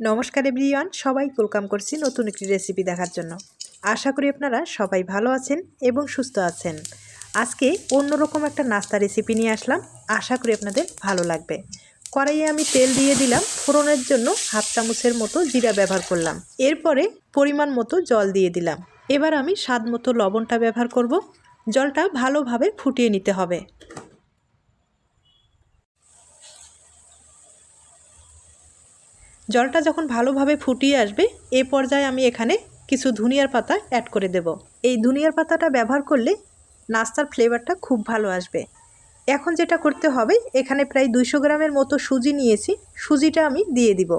নমস্কার এভরিওয়ান, সবাই ওয়েলকাম করছি নতুন একটি রেসিপি দেখার জন্য। আশা করি আপনারা সবাই ভালো আছেন এবং সুস্থ আছেন। আজকে অন্যরকম একটা নাস্তা রেসিপি নিয়ে আসলাম, আশা করি আপনাদের ভালো লাগবে। কড়াইয়ে আমি তেল দিয়ে দিলাম, ফোড়নের জন্য হাফ চামচের মতো জিরা ব্যবহার করলাম। এরপরে পরিমাণ মতো জল দিয়ে দিলাম। এবার আমি স্বাদ মতো লবণটা ব্যবহার করব। জলটা ভালোভাবে ফুটিয়ে নিতে হবে। জলটা যখন ভালোভাবে ফুটিয়ে আসবে, এ পর্যায়ে আমি এখানে কিছু ধনিয়ার পাতা অ্যাড করে দেব। এই ধনিয়ার পাতাটা ব্যবহার করলে নাস্তার ফ্লেভারটা খুব ভালো আসবে। এখন যেটা করতে হবে, এখানে প্রায় দুইশো গ্রামের মতো সুজি নিয়েছি, সুজিটা আমি দিয়ে দিব।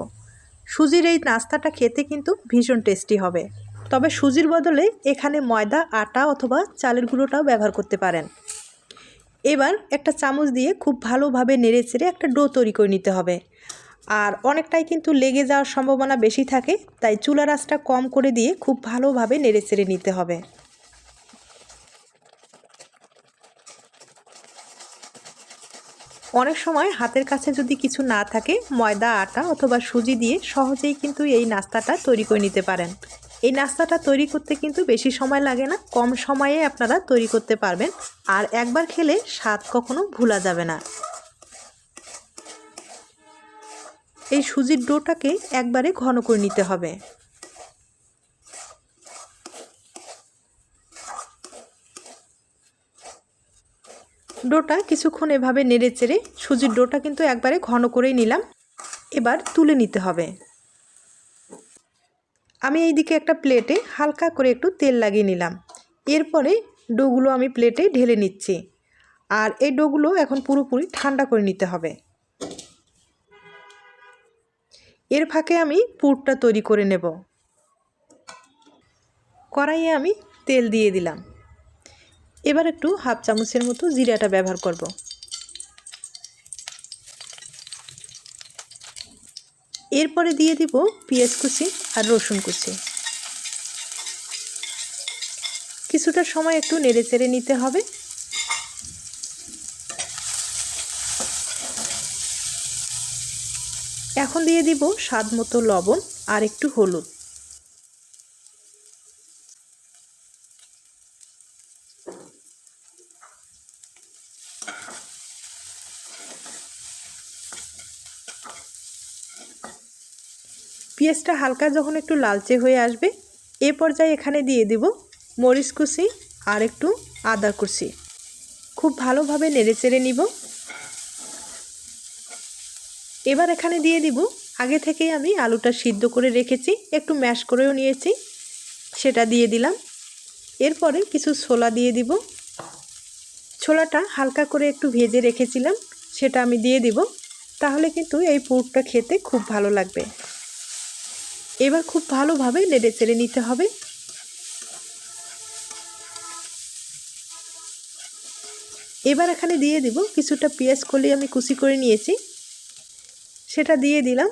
সুজির এই নাস্তাটা খেতে কিন্তু ভীষণ টেস্টি হবে। তবে সুজির বদলে এখানে ময়দা, আটা অথবা চালের গুঁড়োটাও ব্যবহার করতে পারেন। এবার একটা চামচ দিয়ে খুব ভালোভাবে নেড়ে চেড়ে একটা ডো তৈরি করে নিতে হবে। আর অনেকটাই কিন্তু লেগে যাওয়ার সম্ভাবনা বেশি থাকে, তাই চুলা রাসটা কম করে দিয়ে খুব ভালোভাবে নেড়েচেড়ে নিতে হবে। অনেক সময় হাতের কাছে যদি কিছু না থাকে, ময়দা, আটা অথবা সুজি দিয়ে সহজেই কিন্তু এই নাস্তাটা তৈরি করে নিতে পারেন। এই নাস্তাটা তৈরি করতে কিন্তু বেশি সময় লাগে না, কম সময়ে আপনারা তৈরি করতে পারবেন। আর একবার খেলে স্বাদ কখনো ভোলা যাবে না। এই সুজির ডোটাকে একবারে ঘন করে নিতে হবে। ডোটা কিছুক্ষণ এভাবে নেড়ে চেড়ে সুজির ডোটা কিন্তু একবারে ঘন করেই নিলাম। এবার তুলে নিতে হবে। আমি এই দিকে একটা প্লেটে হালকা করে একটু তেল লাগিয়ে নিলাম। এরপরে ডোগুলো আমি প্লেটে ঢেলে নিচ্ছি। আর এই ডোগুলো এখন পুরোপুরি ঠান্ডা করে নিতে হবে। এর ফাঁকে আমি পুরটা তৈরি করে নেব। কড়াইয়ে আমি তেল দিয়ে দিলাম। এবার একটু হাফ চামচের মতো জিরাটা ব্যবহার করব। এরপরে দিয়ে দিব পেঁয়াজ কুচি আর রসুন কুচি। কিছুটা সময় একটু নেড়ে চেড়ে নিতে হবে। এখন দিয়ে দিব স্বাদ মতো লবণ আর একটু হলুদ। পেঁয়াজটা হালকা যখন একটু লালচে হয়ে আসবে, এ পর্যায়ে এখানে দিয়ে দিব মরিচ কুচি আর একটু আদা কুচি। খুব ভালোভাবে নেড়ে চেড়ে নিব। এবার এখানে দিয়ে দিব। আগে থেকেই আমি আলুটা সিদ্ধ করে রেখেছি, একটু ম্যাশ করেও নিয়েছি, সেটা দিয়ে দিলাম। এরপরে কিছু ছোলা দিয়ে দিব। ছোলাটা হালকা করে একটু ভেজে রেখেছিলাম, সেটা আমি দিয়ে দিব। তাহলে কিন্তু এই পুরটা খেতে খুব ভালো লাগবে। এবার খুব ভালোভাবে নেড়ে চেড়ে নিতে হবে। এবার এখানে দিয়ে দিব, কিছুটা পেঁয়াজ কলি আমি কুচি করে নিয়েছি। সেটা দিয়ে দিলাম।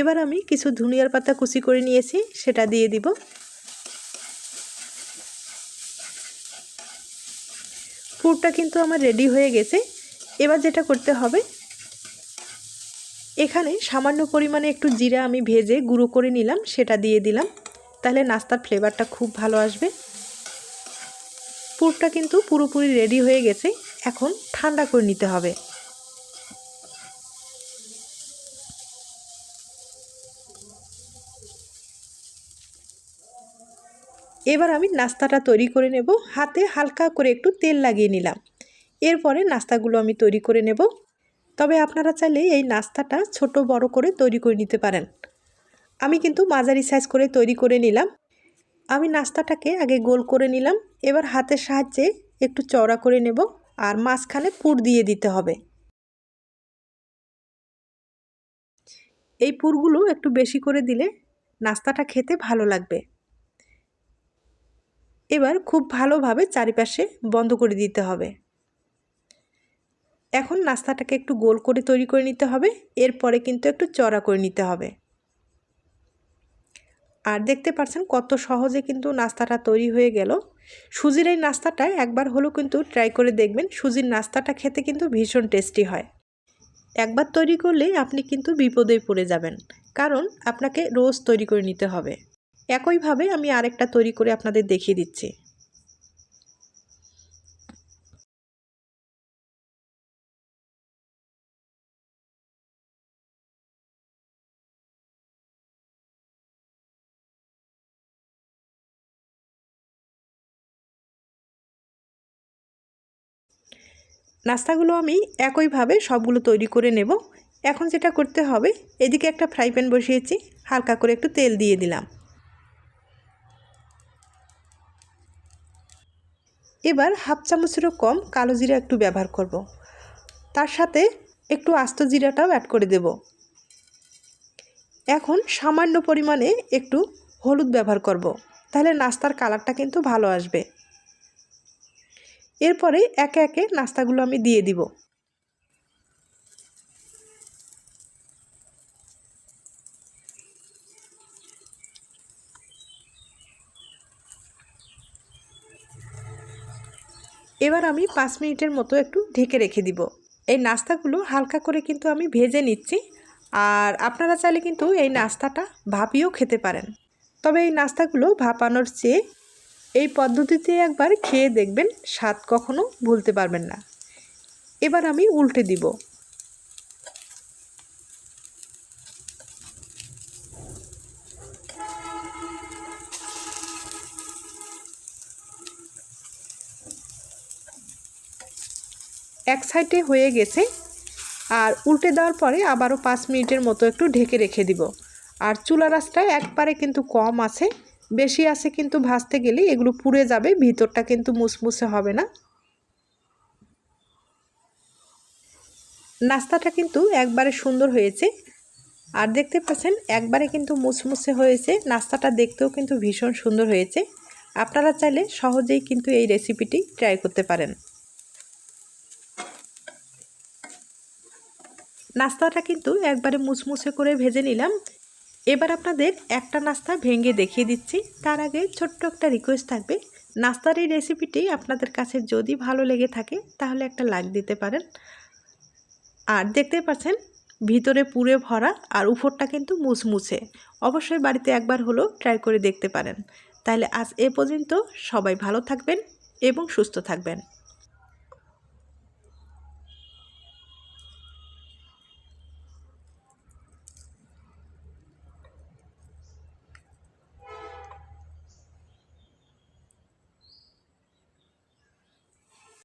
এবার আমি কিছু ধুনিয়ার পাতা কুচি করে নিয়েছি, সেটা দিয়ে দিব। পুরটা কিন্তু আমার রেডি হয়ে গেছে। এবার যেটা করতে হবে এখানে সামান্য পরিমাণে একটু জিরা আমি ভেজে গুঁড়ো করে নিলাম, সেটা দিয়ে দিলাম। তাহলে নাস্তার ফ্লেভারটা খুব ভালো আসবে। পুরটা কিন্তু পুরোপুরি রেডি হয়ে গেছে, এখন ঠান্ডা করে নিতে হবে। এবার আমি নাস্তাটা তৈরি করে নেব, হাতে হালকা করে একটু তেল লাগিয়ে নিলাম। এরপরে নাস্তাগুলো আমি তৈরি করে নেব। তবে আপনারা চাইলে এই নাস্তাটা ছোট বড় করে তৈরি করে নিতে পারেন। আমি কিন্তু মাঝারি সাইজ করে তৈরি করে নিলাম। আমি নাস্তাটাকে আগে গোল করে নিলাম। এবার হাতের সাহায্যে একটু চওড়া করে নেব আর মাঝখানে পুর দিয়ে দিতে হবে। এই পুরগুলো একটু বেশি করে দিলে নাস্তাটা খেতে ভালো লাগবে। এবার খুব ভালোভাবে চারিপাশে বন্ধ করে দিতে হবে। এখন নাস্তাটাকে একটু গোল করে তৈরি করে নিতে হবে, এরপরে কিন্তু একটু চড়া করে নিতে হবে। আর দেখতে পাচ্ছেন কত সহজে কিন্তু নাস্তাটা তৈরি হয়ে গেল। সুজির এই নাস্তাটা একবার হলেও কিন্তু ট্রাই করে দেখবেন, সুজির নাস্তাটা খেতে কিন্তু ভীষণ টেস্টি হয়। একবার তৈরি করলেই আপনি কিন্তু বিপদেই পড়ে যাবেন, কারণ আপনাকে রোজ তৈরি করে নিতে হবে। একইভাবে আমি আরেকটা তৈরি করে আপনাদের দেখিয়ে দিচ্ছি। নাস্তাগুলো আমি একইভাবে সবগুলো তৈরি করে নেব এখন যেটা করতে হবে, এদিকে একটা ফ্রাই প্যান বসিয়েছি, হালকা করে একটু তেল দিয়ে দিলাম এবার হাফ চামচেরও কম কালো জিরা একটু ব্যবহার করব। তার সাথে একটু আস্ত জিরাটাও অ্যাড করে দেব এখন সামান্য পরিমাণে একটু হলুদ ব্যবহার করব। তাহলে নাস্তার কালারটা কিন্তু ভালো আসবে এরপরে একে একে নাস্তাগুলো আমি দিয়ে দিব। এবার আমি পাঁচ মিনিটের মতো একটু ঢেকে রেখে দিব। এই নাস্তাগুলো হালকা করে কিন্তু আমি ভেজে নিচ্ছি আর আপনারা চাইলে কিন্তু এই নাস্তাটা ভাপিয়েও খেতে পারেন। তবে এই নাস্তাগুলো ভাপানোর চেয়ে এই পদ্ধতিতে একবার খেয়ে দেখবেন, স্বাদ কখনো ভুলতে পারবেন না। এবার আমি উল্টে দিব। এক সাইডে হয়ে গেছে। আর উল্টে দেওয়ার পরে আবারও পাঁচ মিনিটের মতো একটু ঢেকে রেখে দিব। আর চুলা রাসটা একবারে কিন্তু কম আছে। বেশি আছে কিন্তু ভাজতে গেলে এগুলো পুড়ে যাবে, ভিতরটা কিন্তু মুসমুসে হবে না। নাস্তাটা কিন্তু একবারে সুন্দর হয়েছে। আর দেখতে পাচ্ছেন, একবারে কিন্তু মুসমুসে হয়েছে। নাস্তাটা দেখতেও কিন্তু ভীষণ সুন্দর হয়েছে। আপনারা চাইলে সহজেই কিন্তু এই রেসিপিটি ট্রাই করতে পারেন। নাস্তাটা কিন্তু একবারে মুসমুসে করে ভেজে নিলাম। এবার আপনাদের একটা নাস্তা ভেঙে দেখিয়ে দিচ্ছি। তার আগে ছোট্ট একটা রিকোয়েস্ট থাকবে। নাস্তার এই রেসিপিটি আপনাদের কাছে যদি ভালো লেগে থাকে, তাহলে একটা লাইক দিতে পারেন। আর দেখতে পাচ্ছেন, ভিতরে পুরে ভরা আর উপরটা কিন্তু মুছমুছে। অবশ্যই বাড়িতে একবার হলো ট্রাই করে দেখতে পারেন। তাহলে আজ এ পর্যন্ত সবাই ভালো থাকবেন এবং সুস্থ থাকবেন।